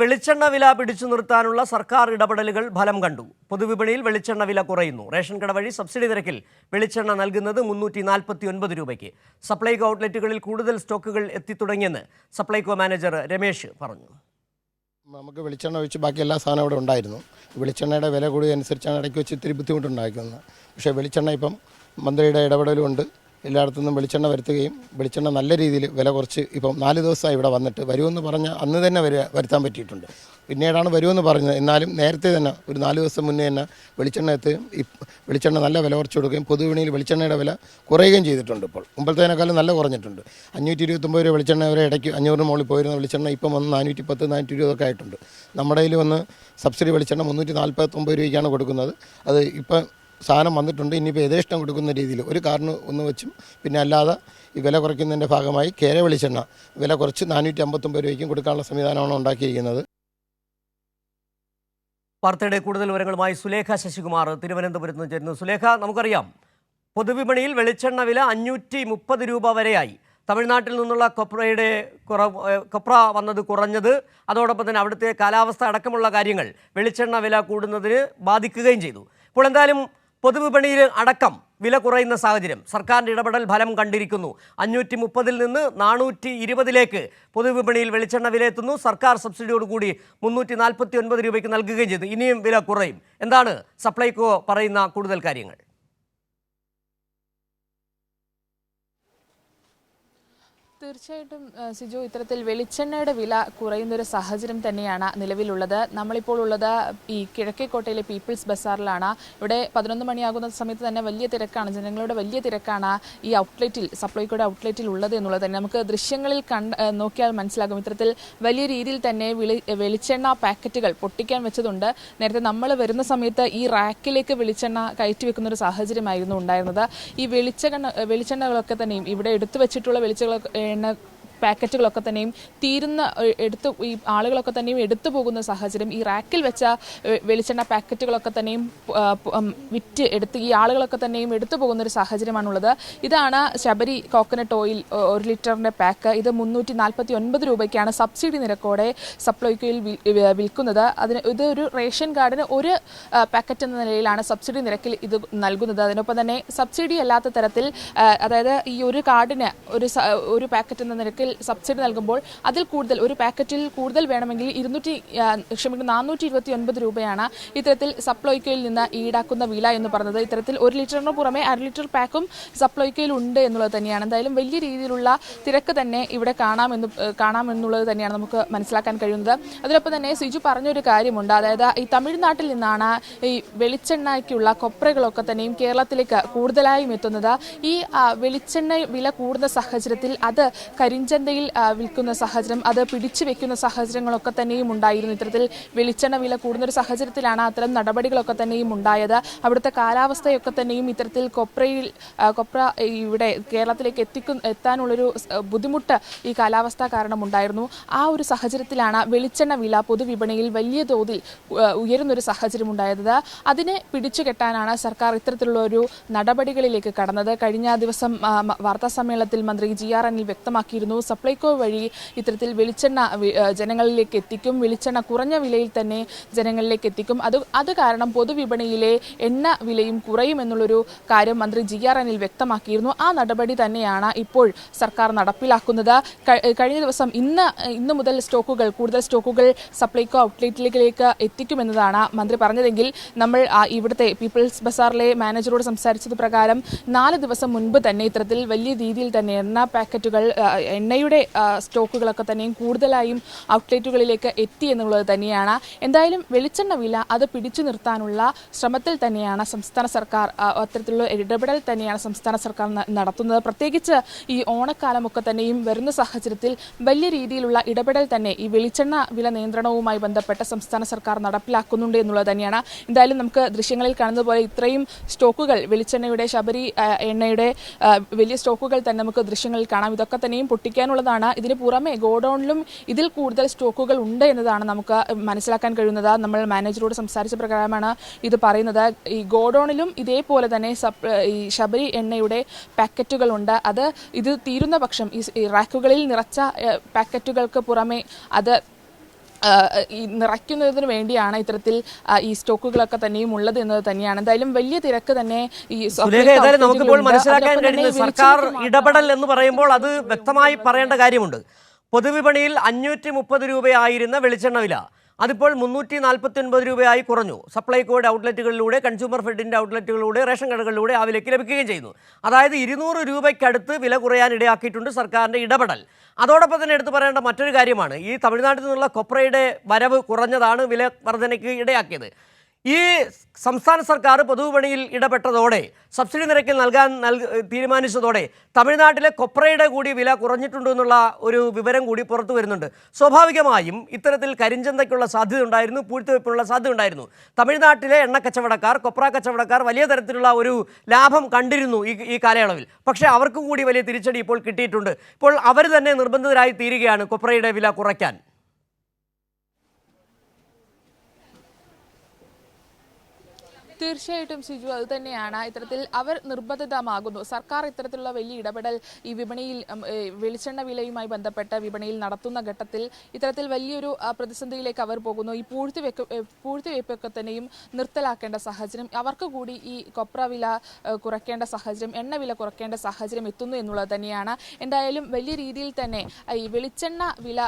വെളിച്ചെണ്ണ വില പിടിച്ചു നിർത്താനുള്ള സർക്കാർ ഇടപെടലുകൾ ഫലം കണ്ടു. പൊതുവിപണിയിൽ വെളിച്ചെണ്ണ വില കുറയുന്നു. റേഷൻ കട വഴി സബ്സിഡി നിരക്കിൽ വെളിച്ചെണ്ണ നൽകുന്നത് മുന്നൂറ്റി നാൽപ്പത്തി ഒൻപത് രൂപയ്ക്ക്. സപ്ലൈകോ ഔട്ട്ലെറ്റുകളിൽ കൂടുതൽ സ്റ്റോക്കുകൾ എത്തിത്തുടങ്ങിയെന്ന് സപ്ലൈകോ മാനേജർ രമേശ് പറഞ്ഞു. നമുക്ക് വെളിച്ചെണ്ണ ഒഴിച്ച് ബാക്കി എല്ലാ സാധനവും ഇവിടെ ഉണ്ടായിരുന്നു. വെളിച്ചെണ്ണയുടെ വില കൂടിയതനുസരിച്ചാണ് ഇടയ്ക്ക് വെച്ച് ഇത്തിരി ബുദ്ധിമുട്ടുണ്ടാക്കുന്നത്. പക്ഷേ വെളിച്ചെണ്ണ ഇപ്പം മന്ത്രിയുടെ ഇടപെടലുകൊണ്ട് എല്ലായിടത്തുനിന്നും വെളിച്ചെണ്ണ വരുത്തുകയും വെളിച്ചെണ്ണ നല്ല രീതിയിൽ വില കുറച്ച് ഇപ്പം നാല് ദിവസമായി ഇവിടെ വന്നിട്ട് വരുമെന്ന് പറഞ്ഞ അന്ന് തന്നെ വരിക വരുത്താൻ പറ്റിയിട്ടുണ്ട്. പിന്നീടാണ് വരുമെന്ന് പറഞ്ഞത്. എന്നാലും നേരത്തെ തന്നെ ഒരു നാല് ദിവസം മുന്നേ തന്നെ വെളിച്ചെണ്ണ എത്തുകയും വെളിച്ചെണ്ണ നല്ല വില കുറച്ച് കൊടുക്കുകയും പൊതുവിപണിയിൽ വെളിച്ചെണ്ണയുടെ വില കുറയുകയും ചെയ്തിട്ടുണ്ട് ഇപ്പോൾ. മുമ്പത്തേനേക്കാളും നല്ല കുറഞ്ഞിട്ടുണ്ട്. അഞ്ഞൂറ്റി ഇരുപത്തൊമ്പത് രൂപ വെളിച്ചെണ്ണ വരെ ഇടയ്ക്ക് അഞ്ഞൂറിന് മുകളിൽ പോയിരുന്ന വെളിച്ചെണ്ണ ഇപ്പം വന്ന് നാനൂറ്റി പത്ത് നാനൂറ്റി ഇരുപതൊക്കെ ആയിട്ടുണ്ട്. നമ്മുടെ കയ്യിൽ വന്ന് സബ്സിഡി വെളിച്ചെണ്ണ മുന്നൂറ്റി നാൽപ്പത്തൊമ്പത് രൂപയ്ക്കാണ് കൊടുക്കുന്നത്. അത് ഇപ്പം സാധനം വന്നിട്ടുണ്ട്. ഇനിയിപ്പോൾ യഥേഷ്ടം കൊടുക്കുന്ന രീതിയിൽ. ഒരു കാരണം ഒന്ന് വെച്ചും പിന്നെ അല്ലാതെ ഈ വില കുറയ്ക്കുന്നതിന്റെ ഭാഗമായി കേര വെളിച്ചെണ്ണ വില കുറച്ച് നാനൂറ്റി അമ്പത്തൊമ്പത് രൂപയ്ക്കും കൊടുക്കാനുള്ള സംവിധാനമാണ് ഉണ്ടാക്കിയിരിക്കുന്നത്. വാർത്തയുടെ കൂടുതൽ വിവരങ്ങളുമായി സുലേഖ ശശികുമാർ തിരുവനന്തപുരത്ത് നിന്ന് ചേരുന്നു. സുലേഖ നമുക്കറിയാം പൊതുവിപണിയിൽ വെളിച്ചെണ്ണ വില അഞ്ഞൂറ്റി മുപ്പത് രൂപ വരെയായി. തമിഴ്നാട്ടിൽ നിന്നുള്ള കൊപ്രയുടെ കുറ കൊപ്ര വന്നത് കുറഞ്ഞത് അതോടൊപ്പം തന്നെ അവിടുത്തെ കാലാവസ്ഥ അടക്കമുള്ള കാര്യങ്ങൾ വെളിച്ചെണ്ണ വില കൂടുന്നതിന് ബാധിക്കുകയും ചെയ്തു. ഇപ്പോൾ എന്തായാലും പൊതുവിപണിയിൽ അടക്കം വില കുറയുന്ന സാഹചര്യം. സർക്കാരിന്റെ ഇടപെടൽ ഫലം കണ്ടിരിക്കുന്നു. അഞ്ഞൂറ്റി മുപ്പതിൽ നിന്ന് നാനൂറ്റി ഇരുപതിലേക്ക് പൊതുവിപണിയിൽ വെളിച്ചെണ്ണ വില എത്തുന്നു സർക്കാർ സബ്സിഡിയോടുകൂടി മുന്നൂറ്റി നാൽപ്പത്തി ഒൻപത് രൂപയ്ക്ക് നൽകുകയും ചെയ്തു. ഇനിയും വില കുറയും. എന്താണ് സപ്ലൈകോ പറയുന്ന കൂടുതൽ കാര്യങ്ങൾ? തീർച്ചയായിട്ടും സിജു ഇത്തരത്തിൽ വെളിച്ചെണ്ണയുടെ വില കുറയുന്ന ഒരു സാഹചര്യം തന്നെയാണ് നിലവിലുള്ളത്. നമ്മളിപ്പോൾ ഉള്ളത് ഈ കിഴക്കേക്കോട്ടയിലെ പീപ്പിൾസ് ബസാറിലാണ്. ഇവിടെ പതിനൊന്ന് മണിയാകുന്ന സമയത്ത് തന്നെ വലിയ തിരക്കാണ്. ജനങ്ങളുടെ വലിയ തിരക്കാണ് ഈ ഔട്ട്ലെറ്റിൽ സപ്ലൈകോയുടെ ഔട്ട്ലെറ്റിൽ ഉള്ളത് എന്നുള്ളത് തന്നെ. നമുക്ക് ദൃശ്യങ്ങളിൽ കണ്ട് നോക്കിയാൽ മനസ്സിലാകും. ഇത്തരത്തിൽ വലിയ രീതിയിൽ തന്നെ വിളി വെളിച്ചെണ്ണ പാക്കറ്റുകൾ പൊട്ടിക്കാൻ വെച്ചതുണ്ട്. നേരത്തെ നമ്മൾ വരുന്ന സമയത്ത് ഈ റാക്കിലേക്ക് വെളിച്ചെണ്ണ കയറ്റി വെക്കുന്ന ഒരു സാഹചര്യമായിരുന്നു ഉണ്ടായിരുന്നത്. ഈ വെളിച്ചെണ്ണ വെളിച്ചെണ്ണകളൊക്കെ തന്നെയും ഇവിടെ എടുത്തു വെച്ചിട്ടുള്ള വെളിച്ചെണ്ണ എണ്ണ പാക്കറ്റുകളൊക്കെ തന്നെയും തീരുന്ന എടുത്ത് ഈ ആളുകളൊക്കെ തന്നെയും എടുത്തു പോകുന്ന സാഹചര്യം ഈ റാക്കിൽ വെച്ച വെളിച്ചെണ്ണ പാക്കറ്റുകളൊക്കെ തന്നെയും വിറ്റ് എടുത്ത് ഈ ആളുകളൊക്കെ തന്നെയും എടുത്തു പോകുന്ന ഒരു സാഹചര്യമാണുള്ളത്. ഇതാണ് ശബരി കോക്കനട്ട് ഓയിൽ ഒരു ലിറ്ററിന്റെ പാക്ക്. ഇത് മുന്നൂറ്റി നാൽപ്പത്തി ഒൻപത് രൂപയ്ക്കാണ് സബ്സിഡി നിരക്കോടെ സപ്ലൈക്കോയിൽ വിൽക്കുന്നത്. അതിന് ഇത് ഒരു റേഷൻ കാർഡിന് ഒരു പാക്കറ്റ് എന്ന നിലയിലാണ് സബ്സിഡി നിരക്കിൽ ഇത് നൽകുന്നത്. അതിനൊപ്പം തന്നെ സബ്സിഡി അല്ലാത്ത തരത്തിൽ അതായത് ഈ ഒരു കാർഡിന് ഒരു ഒരു പാക്കറ്റ് എന്ന നിരക്കിൽ സബ്സിഡി നൽകുമ്പോൾ അതിൽ കൂടുതൽ ഒരു പാക്കറ്റിൽ കൂടുതൽ വേണമെങ്കിൽ ഇരുന്നൂറ്റി ക്ഷമിക്കണം നാനൂറ്റി ഇരുപത്തി ഒൻപത് രൂപയാണ് ഇത്തരത്തിൽ സപ്ലൈകോയിൽ നിന്ന് ഈടാക്കുന്ന വില എന്ന് പറഞ്ഞത്. ഇത്തരത്തിൽ ഒരു ലിറ്ററിന് പുറമെ അര ലിറ്റർ പാക്കും സപ്ലൈകോയിൽ ഉണ്ട് എന്നുള്ളത് തന്നെയാണ്. എന്തായാലും വലിയ രീതിയിലുള്ള തിരക്ക് തന്നെ ഇവിടെ കാണാമെന്ന് കാണാമെന്നുള്ളത് തന്നെയാണ് നമുക്ക് മനസ്സിലാക്കാൻ കഴിയുന്നത്. അതിനൊപ്പം തന്നെ സിജു പറഞ്ഞൊരു കാര്യമുണ്ട്. അതായത് ഈ തമിഴ്നാട്ടിൽ നിന്നാണ് ഈ വെളിച്ചെണ്ണയ്ക്കുള്ള കൊപ്രകളൊക്കെ തന്നെയും കേരളത്തിലേക്ക് കൂടുതലായും എത്തുന്നത്. ഈ വെളിച്ചെണ്ണ വില കൂടുന്ന സാഹചര്യത്തിൽ അത് കരിഞ്ചന്തയിൽ ആ, വിൽക്കുന്ന സാഹചര്യം അത് പിടിച്ചു വെക്കുന്ന സാഹചര്യങ്ങളൊക്കെ തന്നെയും ഉണ്ടായിരുന്നു. ഇത്തരത്തിൽ വെളിച്ചെണ്ണ വില കൂടുന്ന ഒരു സാഹചര്യത്തിലാണ് അത്തരം നടപടികളൊക്കെ തന്നെയും ഉണ്ടായത്. അവിടുത്തെ കാലാവസ്ഥയൊക്കെ തന്നെയും ഇത്തരത്തിൽ കൊപ്രയിൽ കൊപ്ര ഇവിടെ കേരളത്തിലേക്ക് എത്തിക്കു എത്താനുള്ളൊരു ബുദ്ധിമുട്ട് ഈ കാലാവസ്ഥ കാരണം ഉണ്ടായിരുന്നു ആ ഒരു സാഹചര്യത്തിലാണ് വെളിച്ചെണ്ണ വില പൊതുവിപണിയിൽ വലിയ തോതിൽ ഉയരുന്നൊരു സാഹചര്യം ഉണ്ടായത് അതിനെ പിടിച്ചു കെട്ടാനാണ് സർക്കാർ ഇത്തരത്തിലുള്ള ഒരു നടപടികളിലേക്ക് കടന്നത്. കഴിഞ്ഞ ദിവസം വാർത്താ സമ്മേളനത്തിൽ മന്ത്രി ജി ആർ അനിൽ വ്യക്തമാക്കിയിരുന്നു സപ്ലൈകോ വഴി ഇത്തരത്തിൽ വെളിച്ചെണ്ണ ജനങ്ങളിലേക്ക് എത്തിക്കും. വെളിച്ചെണ്ണ കുറഞ്ഞ വിലയിൽ തന്നെ ജനങ്ങളിലേക്ക് എത്തിക്കും. അത് അത് കാരണം പൊതുവിപണിയിലെ എണ്ണ വിലയും കുറയും എന്നുള്ളൊരു കാര്യം മന്ത്രി ജി ആർ അനിൽ വ്യക്തമാക്കിയിരുന്നു. ആ നടപടി തന്നെയാണ് ഇപ്പോൾ സർക്കാർ നടപ്പിലാക്കുന്നത്. കഴിഞ്ഞ ദിവസം ഇന്ന് ഇന്ന് മുതൽ സ്റ്റോക്കുകൾ കൂടുതൽ സ്റ്റോക്കുകൾ സപ്ലൈകോ ഔട്ട്ലെറ്റിലേക്ക് എത്തിക്കുമെന്നതാണ് മന്ത്രി പറഞ്ഞതെങ്കിൽ നമ്മൾ ഇവിടുത്തെ പീപ്പിൾസ് ബസാറിലെ മാനേജറോട് സംസാരിച്ചത് പ്രകാരം നാല് ദിവസം മുൻപ് തന്നെ ഇത്തരത്തിൽ വലിയ രീതിയിൽ തന്നെ എണ്ണ പാക്കറ്റുകൾ ആ, എണ്ണയുടെ സ്റ്റോക്കുകളൊക്കെ തന്നെയും കൂടുതലായും ഔട്ട്ലെറ്റുകളിലേക്ക് എത്തി എന്നുള്ളത് തന്നെയാണ്. എന്തായാലും വെളിച്ചെണ്ണ വില അത് പിടിച്ചു നിർത്താനുള്ള ശ്രമത്തിൽ തന്നെയാണ് സംസ്ഥാന സർക്കാർ അത്തരത്തിലുള്ള ഇടപെടൽ തന്നെയാണ് സംസ്ഥാന സർക്കാർ നടത്തുന്നത്. പ്രത്യേകിച്ച് ഈ ഓണക്കാലമൊക്കെ തന്നെയും വരുന്ന സാഹചര്യത്തിൽ വലിയ രീതിയിലുള്ള ഇടപെടൽ തന്നെ ഈ വെളിച്ചെണ്ണ വില നിയന്ത്രണവുമായി ബന്ധപ്പെട്ട് സംസ്ഥാന സർക്കാർ നടപ്പിലാക്കുന്നുണ്ട് എന്നുള്ളത് തന്നെയാണ്. എന്തായാലും നമുക്ക് ദൃശ്യങ്ങളിൽ കാണുന്നത് പോലെ ഇത്രയും സ്റ്റോക്കുകൾ വെളിച്ചെണ്ണയുടെ ശബരി എണ്ണയുടെ വലിയ സ്റ്റോക്കുകൾ തന്നെ നമുക്ക് ദൃശ്യങ്ങളിൽ കാണാം. ഇതൊക്കെ തന്നെയും പൊട്ടിക്കാനുള്ളതാണ് ഇതിന് പുറമെ ഗോഡൌണിലും ഇതിൽ കൂടുതൽ സ്റ്റോക്കുകൾ ഉണ്ട് എന്നതാണ് നമുക്ക് മനസ്സിലാക്കാൻ കഴിയുന്നത്. നമ്മൾ മാനേജറോട് സംസാരിച്ച പ്രകാരമാണ് ഇത് പറയുന്നത്. ഈ ഗോഡൌണിലും ഇതേപോലെ തന്നെ ഈ ശബരി എണ്ണയുടെ പാക്കറ്റുകളുണ്ട് അത് ഇത് തീരുന്ന പക്ഷം ഈ റാക്കുകളിൽ നിറച്ച പാക്കറ്റുകൾക്ക് പുറമെ അത് നിറയ്ക്കുന്നതിന് വേണ്ടിയാണ് ഇത്തരത്തിൽ ഈ സ്റ്റോക്കുകളൊക്കെ തന്നെയും ഉള്ളത് എന്നത് തന്നെയാണ്. എന്തായാലും വലിയ തിരക്ക് തന്നെ ഈ നമുക്കിപ്പോൾ മനസ്സിലാക്കാൻ കഴിയുന്നത് സർക്കാർ ഇടപെടൽ എന്ന് പറയുമ്പോൾ അത് വ്യക്തമായി പറയേണ്ട കാര്യമുണ്ട്. പൊതുവിപണിയിൽ അഞ്ഞൂറ്റി മുപ്പത് രൂപയായിരുന്ന വെളിച്ചെണ്ണ വില. അതിപ്പോൾ മുന്നൂറ്റി നാൽപ്പത്തി ഒൻപത് രൂപയായി കുറഞ്ഞു. സപ്ലൈകോയുടെ ഔട്ട്ലെറ്റുകളിലൂടെ കൺസ്യൂമർ ഫെഡിന്റെ ഔട്ട്ലെറ്റുകളിലൂടെ റേഷൻ കടകളിലൂടെ ആ വിലയ്ക്ക് ലഭിക്കുകയും ചെയ്യുന്നു. അതായത് ഇരുന്നൂറ് രൂപയ്ക്കടുത്ത് വില കുറയാൻ ഇടയാക്കിയിട്ടുണ്ട് സർക്കാരിന്റെ ഇടപെടൽ. അതോടൊപ്പം തന്നെ എടുത്തു പറയേണ്ട മറ്റൊരു കാര്യമാണ് ഈ തമിഴ്നാട്ടിൽ നിന്നുള്ള കൊപ്രയുടെ വരവ് കുറഞ്ഞതാണ് വില വർധനയ്ക്ക് ഇടയാക്കിയത്. ഈ സംസ്ഥാന സർക്കാർ പൊതുവിപണിയിൽ ഇടപെട്ടതോടെ സബ്സിഡി നിരക്കിൽ നൽകാൻ നൽകി തീരുമാനിച്ചതോടെ തമിഴ്നാട്ടിലെ കൊപ്രയുടെ കൂടി വില കുറഞ്ഞിട്ടുണ്ട് എന്നുള്ള ഒരു വിവരം കൂടി പുറത്തു വരുന്നുണ്ട്. സ്വാഭാവികമായും ഇത്തരത്തിൽ കരിഞ്ചന്തയ്ക്കുള്ള സാധ്യത ഉണ്ടായിരുന്നു പൂഴ്ത്തിവെപ്പിനുള്ള സാധ്യത ഉണ്ടായിരുന്നു. തമിഴ്നാട്ടിലെ എണ്ണ കച്ചവടക്കാർ കൊപ്ര കച്ചവടക്കാർ വലിയ തരത്തിലുള്ള ഒരു ലാഭം കണ്ടിരുന്നു ഈ ഈ കാലയളവിൽ. പക്ഷേ അവർക്കും കൂടി വലിയ തിരിച്ചടി ഇപ്പോൾ കിട്ടിയിട്ടുണ്ട്. ഇപ്പോൾ അവർ തന്നെ നിർബന്ധിതരായി തീരുകയാണ് കൊപ്രയുടെ വില കുറയ്ക്കാൻ. തീർച്ചയായിട്ടും സിജു അത് തന്നെയാണ്. ഇത്തരത്തിൽ അവർ നിർബന്ധിതമാകുന്നു. സർക്കാർ ഇത്തരത്തിലുള്ള വലിയ ഇടപെടൽ ഈ വിപണിയിൽ വെളിച്ചെണ്ണ വിലയുമായി ബന്ധപ്പെട്ട വിപണിയിൽ നടത്തുന്ന ഘട്ടത്തിൽ ഇത്തരത്തിൽ വലിയൊരു പ്രതിസന്ധിയിലേക്ക് അവർ പോകുന്നു. ഈ പൂഴ്ത്തി പൂഴ്ത്തിവെപ്പൊക്കെ തന്നെയും നിർത്തലാക്കേണ്ട സാഹചര്യം അവർക്ക് കൂടി ഈ കൊപ്ര വില കുറയ്ക്കേണ്ട സാഹചര്യം എണ്ണ വില കുറയ്ക്കേണ്ട സാഹചര്യം എത്തുന്നു എന്നുള്ളത് തന്നെയാണ്. എന്തായാലും വലിയ രീതിയിൽ തന്നെ ഈ വെളിച്ചെണ്ണ വില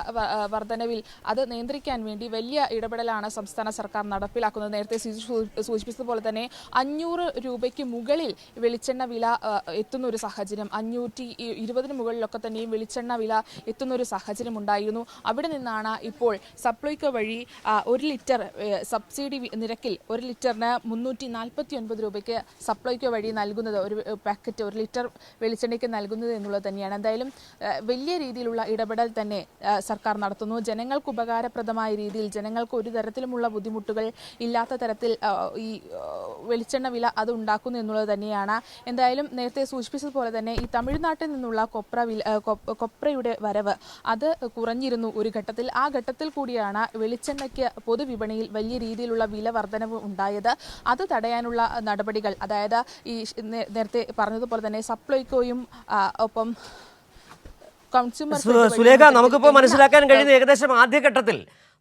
വർധനവിൽ അത് നിയന്ത്രിക്കാൻ വേണ്ടി വലിയ ഇടപെടലാണ് സംസ്ഥാന സർക്കാർ നടപ്പിലാക്കുന്നത്. നേരത്തെ സൂചിപ്പിച്ചതുപോലെ തന്നെ അഞ്ഞൂറ് രൂപയ്ക്ക് മുകളിൽ വെളിച്ചെണ്ണ വില എത്തുന്ന ഒരു സാഹചര്യം. അഞ്ഞൂറ്റി ഇരുപതിന് മുകളിലൊക്കെ തന്നെയും വെളിച്ചെണ്ണ വില എത്തുന്ന ഒരു സാഹചര്യം ഉണ്ടായിരുന്നു. അവിടെ നിന്നാണ് ഇപ്പോൾ സപ്ലൈകോ വഴി ഒരു ലിറ്റർ സബ്സിഡി നിരക്കിൽ ഒരു ലിറ്ററിന് മുന്നൂറ്റി നാൽപ്പത്തി ഒൻപത് രൂപയ്ക്ക് സപ്ലൈകോ വഴി നൽകുന്നത് ഒരു പാക്കറ്റ് ഒരു ലിറ്റർ വെളിച്ചെണ്ണയ്ക്ക് നൽകുന്നത് എന്നുള്ളത് തന്നെയാണ്. എന്തായാലും വലിയ രീതിയിലുള്ള ഇടപെടൽ തന്നെ സർക്കാർ നടത്തുന്നു. ജനങ്ങൾക്ക് ഉപകാരപ്രദമായ രീതിയിൽ ജനങ്ങൾക്ക് ഒരു തരത്തിലുമുള്ള ബുദ്ധിമുട്ടുകൾ ഇല്ലാത്ത തരത്തിൽ ഈ വെളിച്ചെണ്ണ വില അത് ഉണ്ടാക്കുന്നു എന്നുള്ളത് തന്നെയാണ്. എന്തായാലും നേരത്തെ സൂചിപ്പിച്ചതുപോലെ തന്നെ ഈ തമിഴ്നാട്ടിൽ നിന്നുള്ള കൊപ്ര വില കൊപ്രയുടെ വരവ് അത് കുറഞ്ഞിരുന്നു ഒരു ഘട്ടത്തിൽ. ആ ഘട്ടത്തിൽ കൂടിയാണ് വെളിച്ചെണ്ണയ്ക്ക് പൊതുവിപണിയിൽ വലിയ രീതിയിലുള്ള വില വർധനവ് ഉണ്ടായത്. അത് തടയാനുള്ള നടപടികൾ അതായത് ഈ നേരത്തെ പറഞ്ഞതുപോലെ തന്നെ സപ്ലൈകോയും ഒപ്പം സുലേഖ നമുക്കിപ്പോൾ മനസ്സിലാക്കാൻ കഴിയുന്ന ഏകദേശം ആദ്യഘട്ടത്തിൽ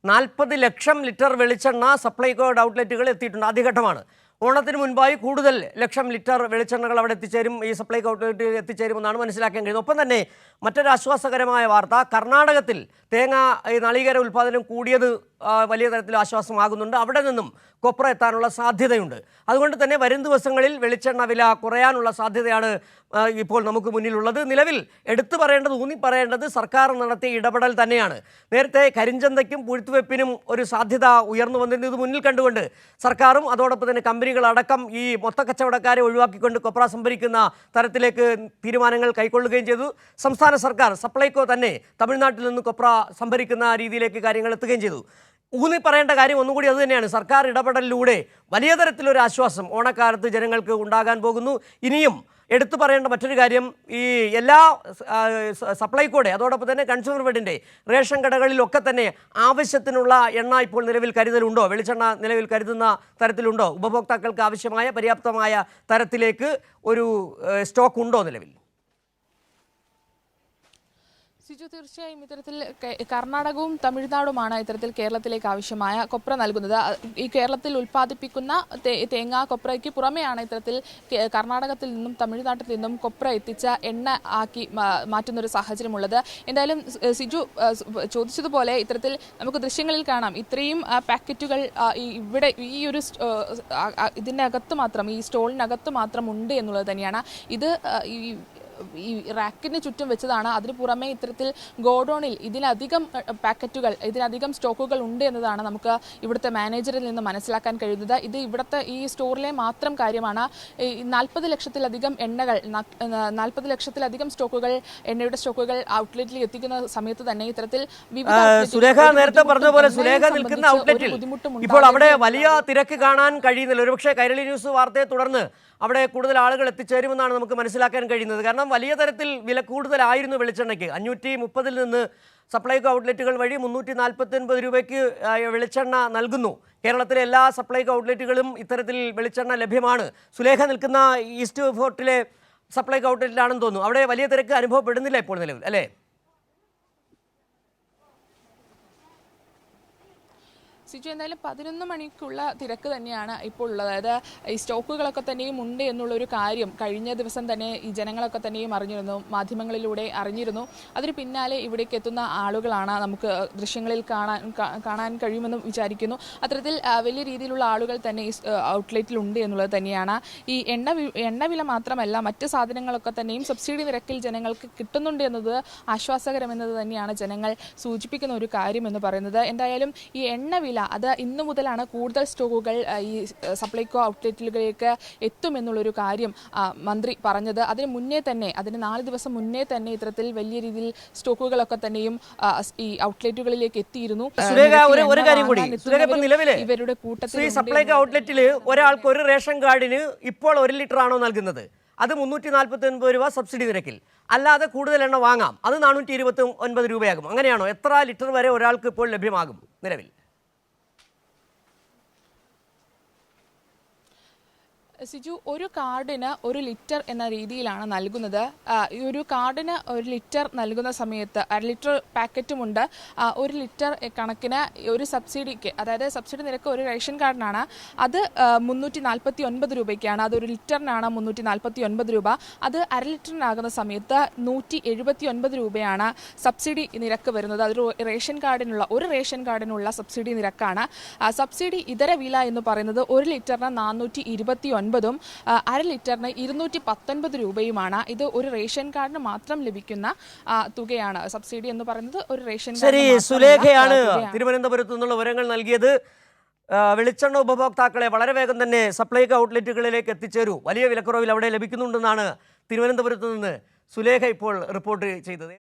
നാൽപ്പത് ലക്ഷം ലിറ്റർ വെളിച്ചെണ്ണ സപ്ലൈകോയുടെ ഔട്ട്ലെറ്റുകൾ എത്തിയിട്ടുണ്ട്. ആദ്യഘട്ടമാണ്. ഓണത്തിന് മുൻപായി കൂടുതൽ ലക്ഷം ലിറ്റർ വെളിച്ചെണ്ണകൾ അവിടെ എത്തിച്ചേരും ഈ സപ്ലൈ ഔട്ട്ലെറ്റിൽ എത്തിച്ചേരുമെന്നാണ് മനസ്സിലാക്കാൻ കഴിയുന്നത് ഒപ്പം തന്നെ മറ്റൊരു ആശ്വാസകരമായ വാർത്ത കർണാടകത്തിൽ തേങ്ങ ഈ നളീകര ഉൽപ്പാദനം കൂടിയത് വലിയ തരത്തിൽ ആശ്വാസമാകുന്നുണ്ട്. അവിടെ നിന്നും കൊപ്ര എത്താനുള്ള സാധ്യതയുണ്ട്. അതുകൊണ്ട് തന്നെ വരും ദിവസങ്ങളിൽ വെളിച്ചെണ്ണ വില കുറയാനുള്ള സാധ്യതയാണ് ഇപ്പോൾ നമുക്ക് മുന്നിലുള്ളത്. നിലവിൽ എടുത്തു പറയേണ്ടത് ഊന്നി പറയേണ്ടത് സർക്കാർ നടത്തിയ ഇടപെടൽ തന്നെയാണ്. നേരത്തെ കരിഞ്ചന്തയ്ക്കും പുഴുത്തുവെപ്പിനും ഒരു സാധ്യത ഉയർന്നു വന്നിരുന്നു. ഇത് മുന്നിൽ കണ്ടുകൊണ്ട് സർക്കാരും അതോടൊപ്പം തന്നെ കമ്പനികളടക്കം ഈ മൊത്തക്കച്ചവടക്കാരെ ഒഴിവാക്കിക്കൊണ്ട് കൊപ്ര സംഭരിക്കുന്ന തരത്തിലേക്ക് തീരുമാനങ്ങൾ കൈക്കൊള്ളുകയും ചെയ്തു. സംസ്ഥാന സർക്കാർ സപ്ലൈകോ തന്നെ തമിഴ്നാട്ടിൽ നിന്ന് കൊപ്ര സംഭരിക്കുന്ന രീതിയിലേക്ക് കാര്യങ്ങൾ എത്തുകയും ചെയ്തു. ഊന്നി പറയേണ്ട കാര്യം ഒന്നുകൂടി അതുതന്നെയാണ് സർക്കാർ ഇടപെടലിലൂടെ വലിയ തരത്തിലൊരു ആശ്വാസം ഓണക്കാലത്ത് ജനങ്ങൾക്ക് ഉണ്ടാകാൻ പോകുന്നു. ഇനിയും എടുത്തു പറയേണ്ട മറ്റൊരു കാര്യം ഈ എല്ലാ സപ്ലൈക്കോടെ അതോടൊപ്പം തന്നെ കൺസ്യൂമർ ഫെഡിന്റെ റേഷൻ കടകളിലൊക്കെ തന്നെ ആവശ്യത്തിനുള്ള എണ്ണ ഇപ്പോൾ നിലവിൽ കരുതലുണ്ടോ? വെളിച്ചെണ്ണ നിലവിൽ കരുതുന്ന തരത്തിലുണ്ടോ? ഉപഭോക്താക്കൾക്ക് ആവശ്യമായ പര്യാപ്തമായ തരത്തിലേക്ക് ഒരു സ്റ്റോക്ക് ഉണ്ടോ നിലവിൽ? സിജു തീർച്ചയായും ഇത്തരത്തിൽ കർണാടകവും തമിഴ്നാടുമാണ് ഇത്തരത്തിൽ കേരളത്തിലേക്ക് ആവശ്യമായ കൊപ്ര നൽകുന്നത്. ഈ കേരളത്തിൽ ഉൽപ്പാദിപ്പിക്കുന്ന തേങ്ങ കൊപ്രയ്ക്ക് പുറമെയാണ് ഇത്തരത്തിൽ കർണാടകത്തിൽ നിന്നും തമിഴ്നാട്ടിൽ നിന്നും കൊപ്ര എത്തിച്ച എണ്ണ ആക്കി മാറ്റുന്നൊരു സാഹചര്യമുള്ളത്. എന്തായാലും സിജു ചോദിച്ചതുപോലെ ഇത്തരത്തിൽ നമുക്ക് ദൃശ്യങ്ങളിൽ കാണാം. ഇത്രയും പാക്കറ്റുകൾ ഇവിടെ ഈ ഒരു ഇതിനകത്ത് മാത്രം ഈ സ്റ്റോളിനകത്ത് മാത്രം ഉണ്ട് എന്നുള്ളത് തന്നെയാണ്. ഇത് ഈ റാക്കിന് ചുറ്റും വെച്ചതാണ്. അതിന് പുറമെ ഇത്തരത്തിൽ ഗോഡൌണിൽ ഇതിലധികം പാക്കറ്റുകൾ ഇതിലധികം സ്റ്റോക്കുകൾ ഉണ്ട് എന്നതാണ് നമുക്ക് ഇവിടുത്തെ മാനേജറിൽ നിന്ന് മനസ്സിലാക്കാൻ കഴിയുന്നത്. ഇത് ഇവിടുത്തെ ഈ സ്റ്റോറിലെ മാത്രം കാര്യമാണ്. നാൽപ്പത് ലക്ഷത്തിലധികം എണ്ണകൾ നാൽപ്പത് ലക്ഷത്തിലധികം സ്റ്റോക്കുകൾ എണ്ണയുടെ സ്റ്റോക്കുകൾ ഔട്ട്ലെറ്റിൽ എത്തിക്കുന്ന സമയത്ത് തന്നെ ഇത്തരത്തിൽ സുലേഖ നേരത്തെ പറഞ്ഞ പോലെ സുരേഖ സുലേഖ നിൽക്കുന്ന ഔട്ട്ലെറ്റിൽ ഇപ്പോൾ അവിടെ വലിയ തിരക്ക് കാണാൻ കഴിയുന്നില്ല. ഒരുപക്ഷെ കൈരളി ന്യൂസ് വാർത്തയെ തുടർന്ന് അവിടെ കൂടുതൽ ആളുകൾ എത്തിച്ചേരുമെന്നാണ് നമുക്ക് മനസ്സിലാക്കാൻ കഴിയുന്നത്. കാരണം വലിയ തരത്തിൽ വില കൂടുതലായിരുന്നു വെളിച്ചെണ്ണയ്ക്ക്. അഞ്ഞൂറ്റി മുപ്പതിൽ നിന്ന് സപ്ലൈകോ ഔട്ട്ലെറ്റുകൾ വഴി മുന്നൂറ്റി നാൽപ്പത്തി ഒൻപത് രൂപയ്ക്ക് വെളിച്ചെണ്ണ നൽകുന്നു. കേരളത്തിലെ എല്ലാ സപ്ലൈകോ ഔട്ട്ലെറ്റുകളും ഇത്തരത്തിൽ വെളിച്ചെണ്ണ ലഭ്യമാണ്. സുലേഖ നിൽക്കുന്ന ഈസ്റ്റ് ഫോർട്ടിലെ സപ്ലൈകോ ഔട്ട്ലെറ്റിലാണെന്ന് തോന്നുന്നു. അവിടെ വലിയ തിരക്ക് അനുഭവപ്പെടുന്നില്ല ഇപ്പോൾ നിലവിൽ അല്ലേ? സിജു എന്തായാലും പതിനൊന്ന് മണിക്കുള്ള തിരക്ക് തന്നെയാണ് ഇപ്പോൾ ഉള്ളത്. അതായത് ഈ സ്റ്റോക്കുകളൊക്കെ തന്നെയും ഉണ്ട് എന്നുള്ള ഒരു കാര്യം കഴിഞ്ഞ ദിവസം തന്നെ ഈ ജനങ്ങളൊക്കെ തന്നെയും അറിഞ്ഞിരുന്നു മാധ്യമങ്ങളിലൂടെ അറിഞ്ഞിരുന്നു. അതിന് പിന്നാലെ ഇവിടേക്ക് എത്തുന്ന ആളുകളാണ് നമുക്ക് ദൃശ്യങ്ങളിൽ കാണാൻ കാണാൻ കഴിയുമെന്നും വിചാരിക്കുന്നു. അത്തരത്തിൽ വലിയ രീതിയിലുള്ള ആളുകൾ തന്നെ ഈ ഔട്ട്ലെറ്റിൽ ഉണ്ട് എന്നുള്ളത് തന്നെയാണ്. ഈ എണ്ണ എണ്ണ വില മാത്രമല്ല മറ്റ് സാധനങ്ങളൊക്കെ തന്നെയും സബ്സിഡി നിരക്കിൽ ജനങ്ങൾക്ക് കിട്ടുന്നുണ്ട് എന്നത് ആശ്വാസകരമെന്നത് തന്നെയാണ് ജനങ്ങൾ സൂചിപ്പിക്കുന്ന ഒരു കാര്യം എന്ന് പറയുന്നത്. എന്തായാലും ഈ എണ്ണവില അത് ഇന്നു മുതലാണ് കൂടുതൽ സ്റ്റോക്കുകൾ ഈ സപ്ലൈകോ ഔട്ട്ലെറ്റുകളിലേക്ക് എത്തുമെന്നുള്ളൊരു കാര്യം മന്ത്രി പറഞ്ഞത്. അതിന് മുന്നേ തന്നെ അതിന് നാല് ദിവസം മുന്നേ തന്നെ ഇത്തരത്തിൽ വലിയ രീതിയിൽ സ്റ്റോക്കുകളൊക്കെ തന്നെയും ഈ ഔട്ട്ലെറ്റുകളിലേക്ക് എത്തിയിരുന്നു. ഒരു കാര്യം കൂടി. നിലവിലെ ഇവരുടെ കൂട്ടത്തിൽ സപ്ലൈകോ ഔട്ട്ലെറ്റിൽ ഒരാൾക്ക് ഒരു റേഷൻ കാർഡിന് ഇപ്പോൾ ഒരു ലിറ്റർ ആണോ നൽകുന്നത്? അത് മുന്നൂറ്റി നാൽപ്പത്തി ഒൻപത് രൂപ സബ്സിഡി നിരക്കിൽ. അല്ലാതെ കൂടുതൽ എണ്ണ വാങ്ങാം. അത് നാനൂറ്റി ഇരുപത്തി ഒൻപത് രൂപയാകും. അങ്ങനെയാണോ? എത്ര ലിറ്റർ വരെ ഒരാൾക്ക് ഇപ്പോൾ ലഭ്യമാകും നിലവിൽ? സിജു ഒരു കാർഡിന് ഒരു ലിറ്റർ എന്ന രീതിയിലാണ് നൽകുന്നത്. ഈ ഒരു കാർഡിന് ഒരു ലിറ്റർ നൽകുന്ന സമയത്ത് അര ലിറ്റർ പാക്കറ്റുമുണ്ട്. ഒരു ലിറ്റർ കണക്കിന് ഒരു സബ്സിഡിക്ക് അതായത് സബ്സിഡി നിരക്ക് ഒരു റേഷൻ കാർഡിനാണ്. അത് മുന്നൂറ്റി നാൽപ്പത്തി ഒൻപത് രൂപയ്ക്കാണ്. അതൊരു ലിറ്ററിനാണ് മുന്നൂറ്റി നാൽപ്പത്തി ഒൻപത് രൂപ. അത് അര ലിറ്ററിനാകുന്ന സമയത്ത് നൂറ്റി എഴുപത്തി ഒൻപത് രൂപയാണ് സബ്സിഡി നിരക്ക് വരുന്നത്. അതൊരു റേഷൻ കാർഡിനുള്ള ഒരു റേഷൻ കാർഡിനുള്ള സബ്സിഡി നിരക്കാണ്. സബ്സിഡി ഇതര വില എന്ന് പറയുന്നത് ഒരു ലിറ്ററിന് നാനൂറ്റി ഇരുപത്തി ഒൻപതും ആ, അര ലിറ്ററിന് ഇരുന്നൂറ്റി പത്തൊൻപത് രൂപയുമാണ്. ഇത് ഒരു റേഷൻ കാർഡിന് മാത്രം ലഭിക്കുന്ന തുകയാണ്. സബ്സിഡി എന്ന് പറയുന്നത് ഒരു റേഷൻ ശരി സുലേഖയാണ്. തിരുവനന്തപുരത്തു നിന്നുള്ള വിവരങ്ങൾ നൽകിയത്. വെളിച്ചെണ്ണ ഉപഭോക്താക്കളെ വളരെ വേഗം തന്നെ സപ്ലൈകോ ഔട്ട്ലെറ്റുകളിലേക്ക് എത്തിച്ചേരൂ. വലിയ വിലക്കുറവിൽ അവിടെ ലഭിക്കുന്നുണ്ടെന്നാണ് തിരുവനന്തപുരത്ത് നിന്ന് സുലേഖ ഇപ്പോൾ റിപ്പോർട്ട് ചെയ്തത്.